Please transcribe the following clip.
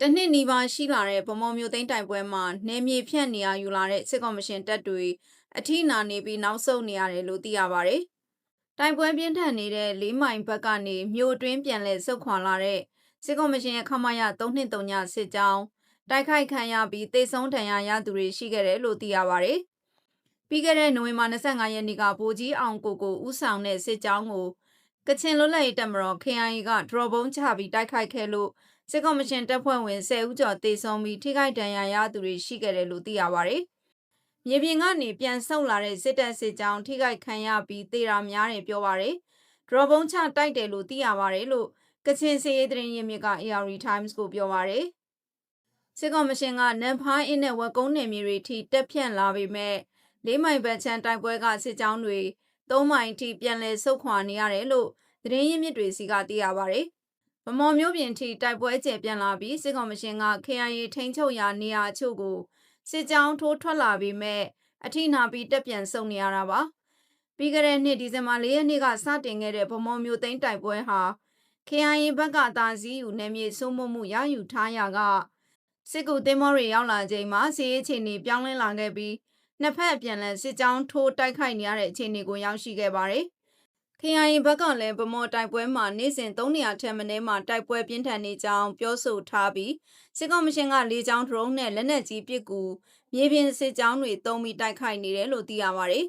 တနှစ်နီးပါးရှိလာတဲ့ဗမော်မျိုးသိန်းတိုင်ပွဲမှာနေမြေဖြန့်နေရယူလာတဲ့စစ်ကော်မရှင်တပ်တွေအထိနာနေပြီးနောက်ဆုတ်နေရတယ်လို့သိရပါဗျ။တိုင်ပွဲပြင်းထန်နေတဲ့လေးမိုင်ဘက်ကနေမြို့အတွင်းပြန်လဲဆုတ်ခွာလာတဲ့စစ်ကော်မရှင်ရဲ့ခမရ323ညစစ်ကြောင်းတိုက်ခိုက်ခံရပြီးတေဆုံးဒဏ်ရာရသူတွေရှိခဲ့တယ်လို့သိရပါဗျ။ပြီးခဲ့တဲ့နိုဝင်ဘာ25ရက်နေ့ကဗိုလ်ကြီးအောင်ကိုကိုဦးဆောင်တဲ့စစ်ကြောင်းကိုကချင်လွတ်လပ်ရေးတပ်မတော် KIA ကဒရော့ဘုံချပြီးတိုက်ခိုက်ခဲ့လို့ စစ်ကော်မရှင်တပ်ဖွဲ့ဝင်10ဦးကျော်တေဆုံးပြီးထိခိုက်ဒဏ်ရာရသူတွေရှိခဲ့တယ်လို့သိရပါဗျ။မြေပြင်ကနေပြန်ဆုတ်လာတဲ့စစ်တပ်စစ်ကြောင်းထိခိုက်ခံရပြီးတေတာများတယ်ပြောပါရယ်။ဒရော့ဘုံချတိုက်တယ်လို့သိရပါတယ်လို့ကချင်စီရေးသတင်းရင်းမြစ်က AR Times ကိုပြောပါရယ်။စစ်ကော်မရှင်ကနန်ဖိုင်းအင်းနဲ့ဝက်ကုန်းနယ်မြေတွေထိတက်ဖြန့်လာပေမဲ့လေးမိုင်ဘက်ချန်တိုက်ပွဲကစစ်ကြောင်းတွေသုံးမိုင်ထိပြန်လဲဆုတ်ခွာနေရတယ်လို့သတင်းရင်းမြစ်တွေစီကသိရပါဗျ။ဗ မော်မျိုးပြင်ထိတိုက်ပွဲကျယ်ပြန့်လာပြီးစစ်ကော်မရှင်က KIA ထိန်းချုပ်ရာနေရာအချို့ကိုစစ်ကြောင်းထိုးထွက်လာပြီးမဲ့အထိနာပြီးတက်ပြန်ဆုတ်နေရတာပါ။ပြီးခဲ့တဲ့နှစ်ဒီဇင်ဘာ၄ရက်နေ့ကစတင်ခဲ့တဲ့ဗမော်မျိုးသိန်းတိုက်ပွဲဟာ KIA ဘက်ကတာစည်းယူနယ်မြေစိုးမိုးမှုရယူထားရာကစစ်ကူသင်းမောတွေရောက်လာချိန်မှာစီးရေးအခြေအနေပြောင်းလဲလာခဲ့ပြီးနှစ်ဖက်အပြန်လည်စစ်ကြောင်းထိုးတိုက်ခိုက်နေရတဲ့အခြေအနေကိုရောက်ရှိခဲ့ပါတယ်။ KIA ဘက်ကလည်းဗမော်တိုက်ပွဲမှာနေ့စဉ်300ထက်မနည်းမှတိုက်ပွဲပြင်းထန်နေကြောင်းပြောဆိုထားပြီးစစ်ကော်မရှင်ကလေကြောင်းဒရုန်းနဲ့လက်နက်ကြီးပစ်ကူမြေပြင်စစ်ကြောင်းတွေတုံးပြီးတိုက်ခိုက်နေတယ်လို့သိရပါတယ်